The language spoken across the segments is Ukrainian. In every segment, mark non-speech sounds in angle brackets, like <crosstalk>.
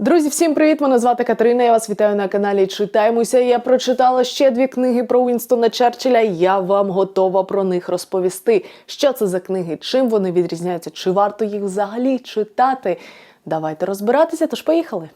Друзі, всім привіт! Мене звати Катерина. Я вас вітаю на каналі Читаємося. Я прочитала ще дві книги про Уінстона Черчилля. Я вам готова про них розповісти. Що це за книги, чим вони відрізняються, чи варто їх взагалі читати. Давайте розбиратися, тож поїхали.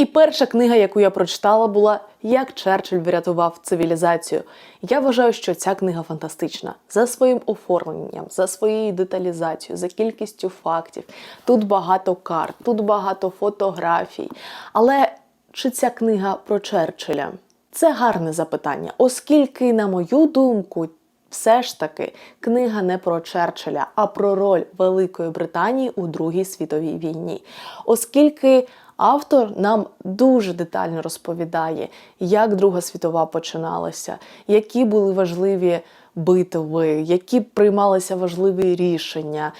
І перша книга, яку я прочитала, була Як Черчилль врятував цивілізацію. Я вважаю, що ця книга фантастична за своїм оформленням, за своєю деталізацією, за кількістю фактів. Тут багато карт, тут багато фотографій. Але чи ця книга про Черчилля? Це гарне запитання, оскільки, на мою думку, все ж таки книга не про Черчилля, а про роль Великої Британії у Другій світовій війні. Оскільки автор нам дуже детально розповідає, як Друга світова починалася, які були важливі битви, які приймалися важливі рішення.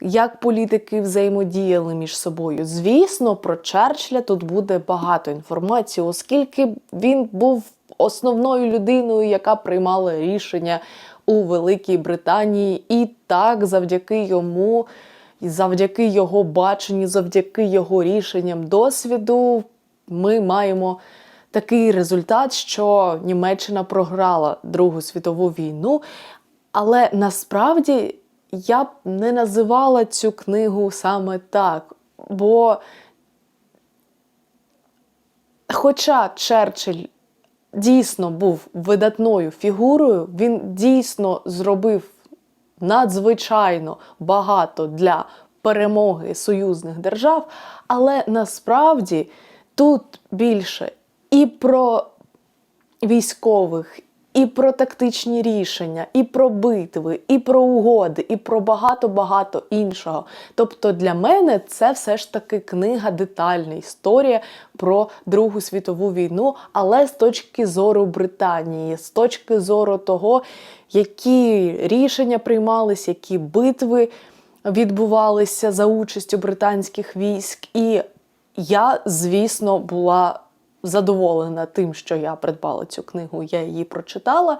Як політики взаємодіяли між собою. Звісно, про Черчилля тут буде багато інформації, оскільки він був основною людиною, яка приймала рішення у Великій Британії, і так завдяки йому, і завдяки його баченню, завдяки його рішенням досвіду, ми маємо такий результат, що Німеччина програла Другу світову війну. Але насправді я б не називала цю книгу саме так. Бо, хоча Черчилль дійсно був видатною фігурою, він дійсно зробив надзвичайно багато для перемоги союзних держав, але насправді тут більше і про військових, і про тактичні рішення, і про битви, і про угоди, і про багато-багато іншого. Тобто для мене це все ж таки книга детальна історія про Другу світову війну, але з точки зору Британії, з точки зору того, які рішення приймались, які битви відбувалися за участю британських військ. І я, звісно, була задоволена тим, що я придбала цю книгу, я її прочитала.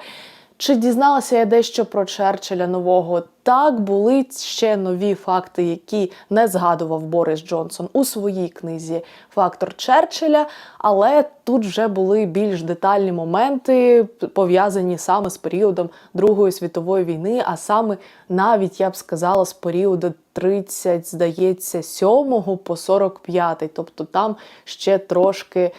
Чи дізналася я дещо про Черчилля нового? Так, були ще нові факти, які не згадував Борис Джонсон у своїй книзі Фактор Черчилля, але тут вже були більш детальні моменти, пов'язані саме з періодом Другої світової війни, а саме навіть я б сказала з періоду 30, здається, 7 по 45, тобто там ще трошки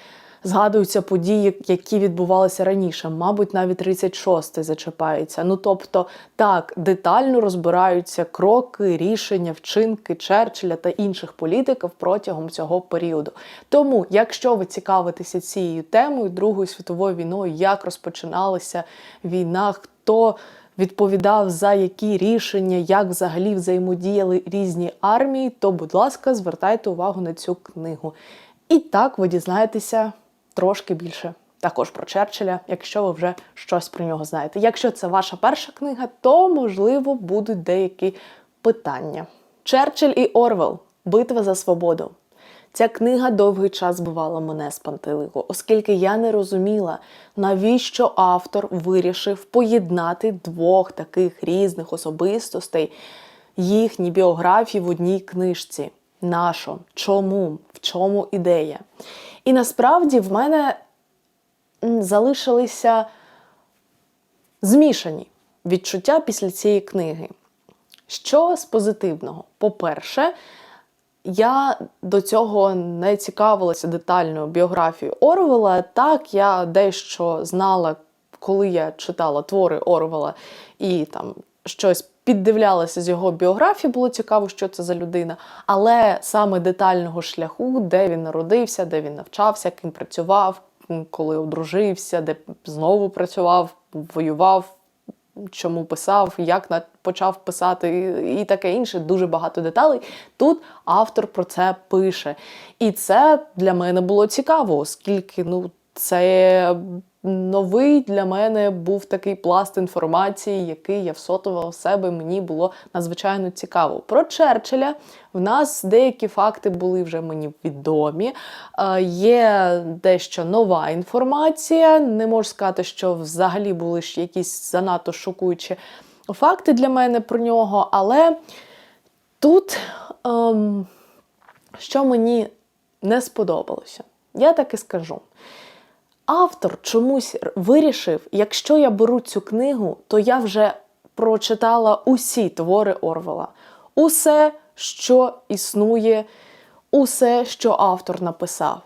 згадуються події, які відбувалися раніше, мабуть, навіть 36-й зачіпається. Ну тобто, так детально розбираються кроки, рішення, вчинки Черчилля та інших політиків протягом цього періоду. Тому, якщо ви цікавитеся цією темою Другою світовою війною, як розпочиналася війна, хто відповідав за які рішення, як взагалі взаємодіяли різні армії, то, будь ласка, звертайте увагу на цю книгу. І так ви дізнаєтеся трошки більше також про Черчилля, якщо ви вже щось про нього знаєте. Якщо це ваша перша книга, то можливо будуть деякі питання. Черчилль і Орвел Битва за свободу. Ця книга довгий час збивала мене з пантелику, оскільки я не розуміла, навіщо автор вирішив поєднати двох таких різних особистостей, їхні біографії в одній книжці. Нащо? Чому? В чому ідея? І насправді в мене залишилися змішані відчуття після цієї книги. Що з позитивного? По-перше, я до цього не цікавилася детальною біографією Орвела. Так, я дещо знала, коли я читала твори Орвела і там щось піддивлялася з його біографії, було цікаво, що це за людина. Але саме детального шляху, де він народився, де він навчався, ким працював, коли одружився, де знову працював, воював. Чому писав, як почав писати, і таке інше, дуже багато деталей. Тут автор про це пише. І це для мене було цікаво, оскільки ну, це новий для мене був такий пласт інформації, який я всотувала в себе. Мені було надзвичайно цікаво. Про Черчилля в нас деякі факти були вже мені відомі. Є дещо нова інформація. Не можу сказати, що взагалі були ж якісь занадто шокуючі факти для мене про нього, але. Тут, ем, що мені не сподобалося, я так і скажу. Автор чомусь вирішив, якщо я беру цю книгу, то я вже прочитала усі твори Орвела. Усе, що існує, усе, що автор написав.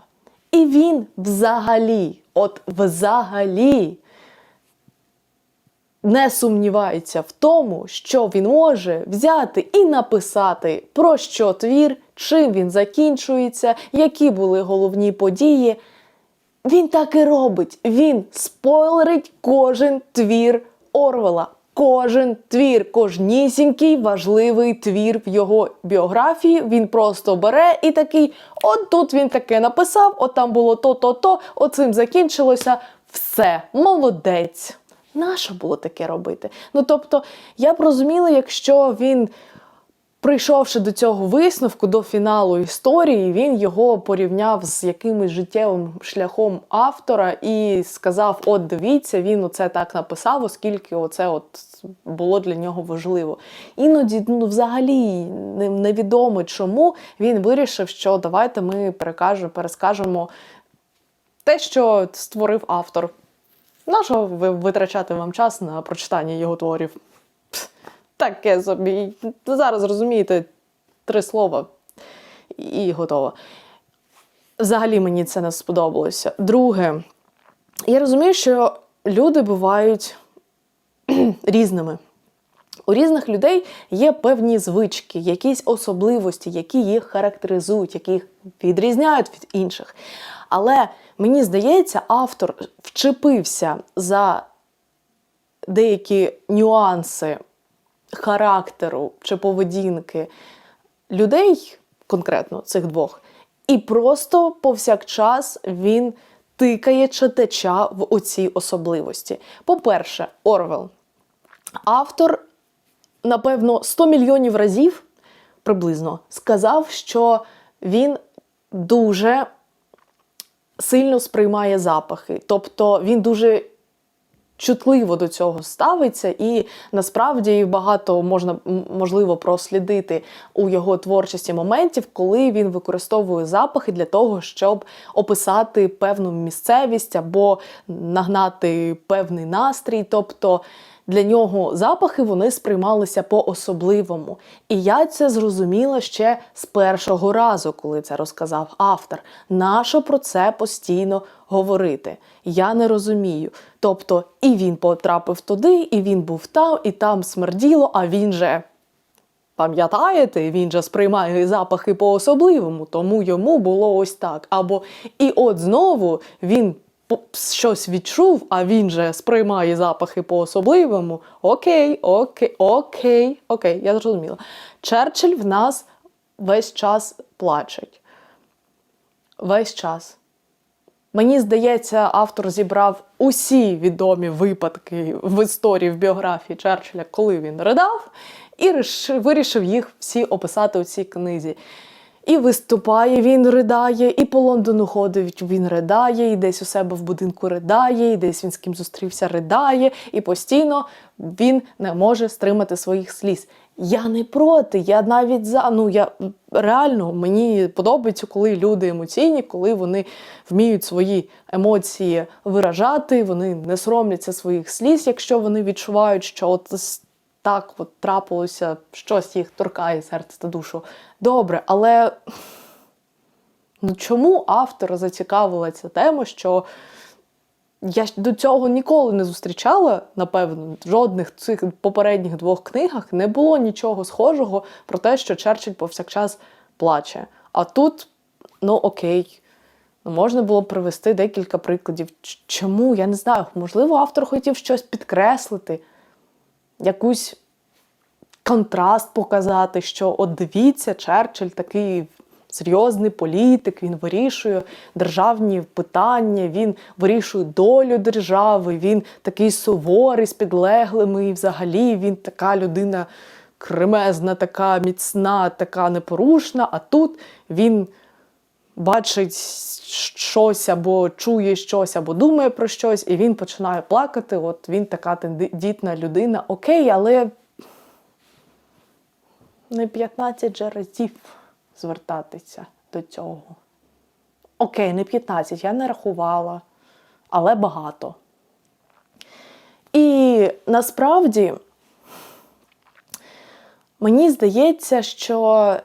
І він взагалі, от взагалі, не сумнівається в тому, що він може взяти і написати, про що твір, чим він закінчується, які були головні події. Він так і робить. Він спойлерить кожен твір Орвела. Кожен твір, кожнісінький важливий твір в його біографії. Він просто бере і такий: от тут він таке написав, от там було то-то-то, оцим закінчилося. Все, молодець. Нащо було таке робити? Ну тобто, я б розуміла, якщо він прийшовши до цього висновку, до фіналу історії, він його порівняв з якимось життєвим шляхом автора і сказав: От дивіться, він оце так написав, оскільки оце от було для нього важливо. Іноді, ну, взагалі, невідомо чому він вирішив, що давайте ми перескажемо те, що створив автор. Нащо ви витрачати вам час на прочитання його творів? Таке собі. Зараз розумієте три слова і готово. Взагалі мені це не сподобалося. Друге, я розумію, що люди бувають <clears throat> різними. У різних людей є певні звички, якісь особливості, які їх характеризують, які їх відрізняють від інших. Але мені здається, автор вчепився за деякі нюанси характеру чи поведінки людей, конкретно цих двох, і просто повсякчас він тикає читача в оці особливості. По-перше, Орвел. Автор, напевно, 100 мільйонів разів приблизно сказав, що він дуже сильно сприймає запахи. Тобто він дуже чутливо до цього ставиться, і насправді багато можна можливо прослідити у його творчості моментів, коли він використовує запахи для того, щоб описати певну місцевість або нагнати певний настрій. Тобто для нього запахи вони сприймалися по-особливому. І я це зрозуміла ще з першого разу, коли це розказав автор. Нащо про це постійно говорити? Я не розумію. Тобто, і він потрапив туди, і він був там, і там смерділо, а він же. Пам'ятаєте, він же сприймає запахи по-особливому, тому йому було ось так. Або і от знову він щось відчув, а він же сприймає запахи по-особливому. Окей, окей, окей, окей, я зрозуміла. Черчилль в нас весь час плачеть. Весь час. Мені здається, автор зібрав усі відомі випадки в історії в біографії Черчилля, коли він ридав, і вирішив їх всі описати у цій книзі. І виступає, він ридає, і по Лондону ходить, він ридає, і десь у себе в будинку ридає, і десь він з ким зустрівся, ридає, і постійно він не може стримати своїх сліз. Я не проти, я навіть за. Ну я реально мені подобається, коли люди емоційні, коли вони вміють свої емоції виражати, вони не соромляться своїх сліз, якщо вони відчувають, що от так от трапилося, щось їх торкає серце та душу. Добре, але ну чому автора зацікавила ця тема, що я до цього ніколи не зустрічала, напевно, в жодних цих попередніх двох книгах не було нічого схожого про те, що Черчилль повсякчас плаче. А тут, ну окей, ну, можна було привести декілька прикладів. Чому? Я не знаю. Можливо, автор хотів щось підкреслити, якусь контраст показати, що от дивіться, Черчилль такий серйозний політик, він вирішує державні питання, він вирішує долю держави, він такий суворий з підлеглими, і взагалі він така людина кремезна, така міцна, така непорушна. А тут він бачить щось або чує щось, або думає про щось, і він починає плакати. От він така тендітна людина. Окей, але не 15 же разів звертатися до цього. Окей, не 15, я не рахувала, але багато. І насправді мені здається, що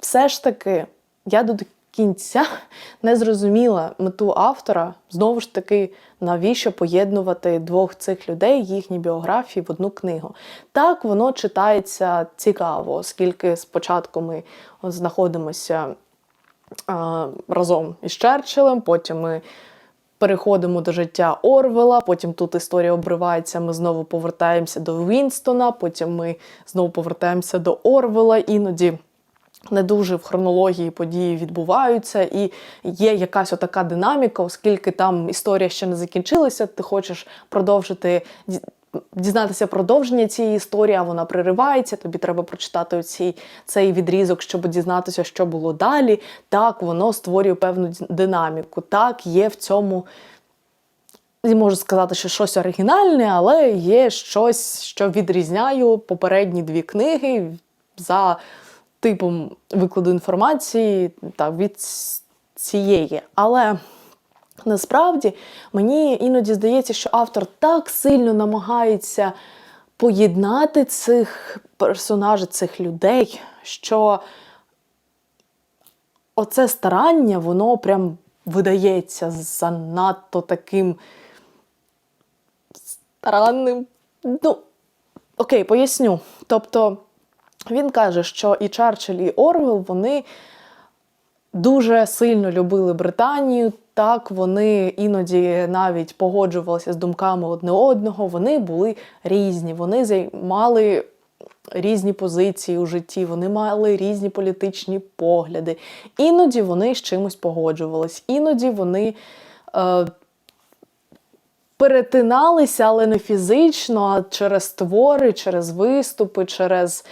все ж таки я до кінця <laughs> не зрозуміла мету автора. Знову ж таки, навіщо поєднувати двох цих людей, їхні біографії в одну книгу. Так, воно читається цікаво, оскільки спочатку ми знаходимося а, разом із Черчиллем, потім ми. Переходимо до життя Орвела, потім тут історія обривається, ми знову повертаємося до Вінстона, потім ми знову повертаємося до Орвела. Іноді не дуже в хронології події відбуваються, і є якась отака динаміка, оскільки там історія ще не закінчилася, ти хочеш продовжити. Дізнатися продовження цієї історії, а вона приривається. Тобі треба прочитати оці, цей відрізок, щоб дізнатися, що було далі. Так, воно створює певну динаміку. Так, є в цьому не можу сказати, що щось оригінальне, але є щось, що відрізняє попередні дві книги за типом викладу інформації та від цієї. Але насправді мені іноді здається, що автор так сильно намагається поєднати цих персонажів, цих людей, що оце старання, воно прям видається занадто таким старанним. Ну, окей, поясню. Тобто він каже, що і Черчилль, і Орвел вони дуже сильно любили Британію. Так, вони іноді навіть погоджувалися з думками одне одного. Вони були різні, вони займали різні позиції у житті, вони мали різні політичні погляди. Іноді вони з чимось погоджувались, іноді вони. Е, перетиналися, але не фізично, а через твори, через виступи, через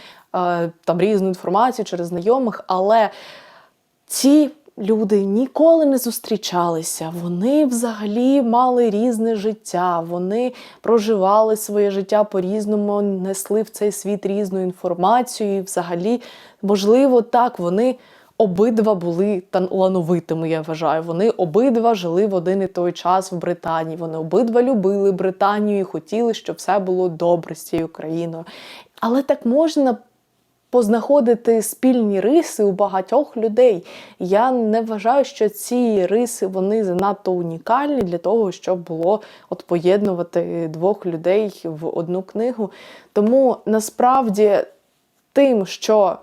там різну інформацію, через знайомих. Але ці люди ніколи не зустрічалися. Вони взагалі мали різне життя. Вони проживали своє життя по-різному, несли в цей світ різну інформацію. І взагалі, можливо, так вони. Обидва були талановитими, я вважаю. Вони обидва жили в один і той час в Британії. Вони обидва любили Британію і хотіли, щоб все було добре з цією країною. Але так можна познаходити спільні риси у багатьох людей. Я не вважаю, що ці риси вони занадто унікальні для того, щоб було от поєднувати двох людей в одну книгу. Тому насправді тим, що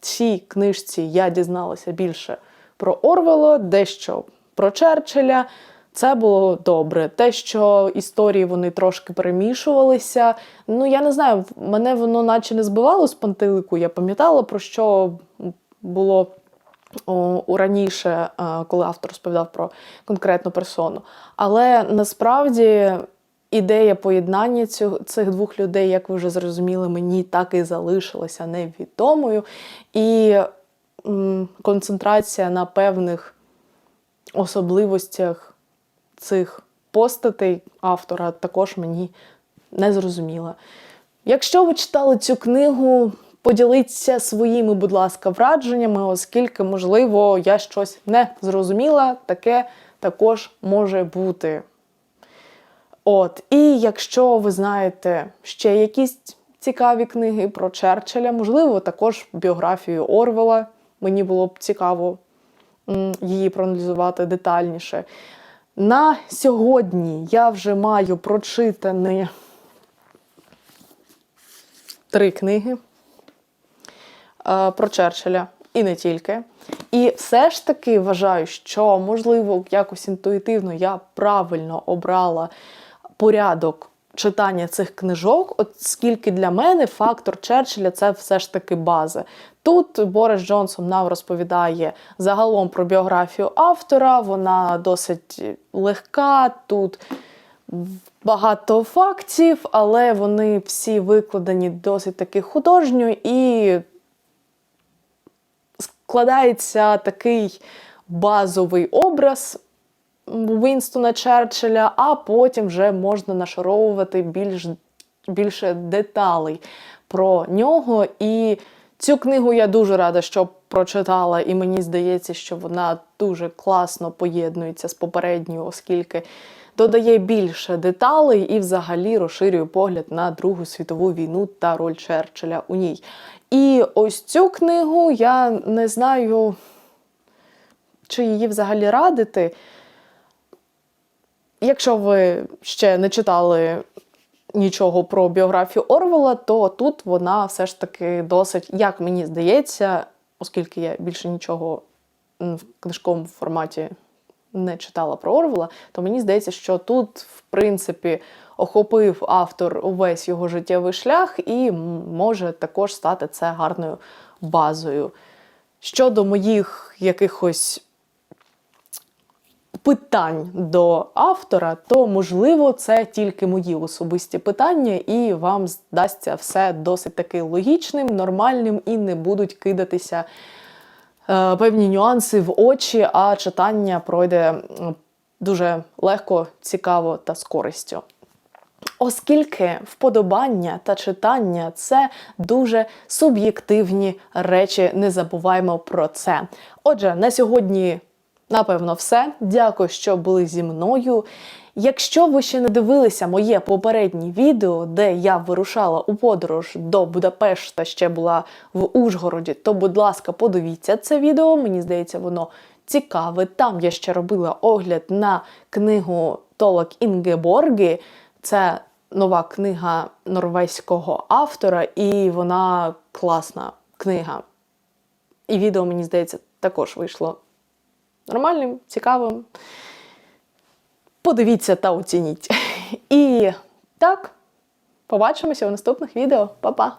цій книжці я дізналася більше про Орвела, дещо про Черчилля. Це було добре. Те, що історії вони трошки перемішувалися. Ну, я не знаю, мене воно наче не збивало з пантелику. Я пам'ятала, про що було у раніше, е, коли автор розповідав про конкретну персону. Але насправді ідея поєднання цих двох людей, як ви вже зрозуміли, мені так і залишилася невідомою. І концентрація на певних особливостях цих постатей автора також мені не зрозуміла. Якщо ви читали цю книгу, поділіться своїми, будь ласка, враженнями, оскільки, можливо, я щось не зрозуміла, таке також може бути. От, і якщо ви знаєте ще якісь цікаві книги про Черчилля, можливо, також біографію Орвела, мені було б цікаво її проаналізувати детальніше. На сьогодні я вже маю прочитані три книги е, про Черчилля і не тільки. І все ж таки вважаю, що, можливо, якось інтуїтивно я правильно обрала порядок читання цих книжок, оскільки для мене фактор Черчилля це все ж таки база. Тут Борис Джонсон нам розповідає загалом про біографію автора, вона досить легка. Тут багато фактів, але вони всі викладені досить таки художньо і складається такий базовий образ Вінстона Черчилля, а потім вже можна нашаровувати більш, більше деталей про нього. І цю книгу я дуже рада, що прочитала, і мені здається, що вона дуже класно поєднується з попередньою, оскільки додає більше деталей і взагалі розширює погляд на Другу світову війну та роль Черчилля у ній. І ось цю книгу я не знаю, чи її взагалі радити. Якщо ви ще не читали нічого про біографію Орвела, то тут вона все ж таки досить, як мені здається, оскільки я більше нічого в книжковому форматі не читала про Орвела, то мені здається, що тут, в принципі, охопив автор увесь його життєвий шлях і може також стати це гарною базою. Щодо моїх якихось питань до автора, то можливо це тільки мої особисті питання, і вам здасться все досить таки логічним, нормальним і не будуть кидатися е, певні нюанси в очі, а читання пройде дуже легко, цікаво та з користю. Оскільки вподобання та читання це дуже суб'єктивні речі, не забуваємо про це. Отже, на сьогодні, напевно, все. Дякую, що були зі мною. Якщо ви ще не дивилися моє попереднє відео, де я вирушала у подорож до Будапешта, ще була в Ужгороді, то, будь ласка, подивіться це відео. Мені здається, воно цікаве. Там я ще робила огляд на книгу Толок Інгеборги. Це нова книга норвезького автора, і вона класна книга. І відео, мені здається, також вийшло нормальним, цікавим. Подивіться та оцініть. <laughs> І так, побачимося у наступних відео. Па-па!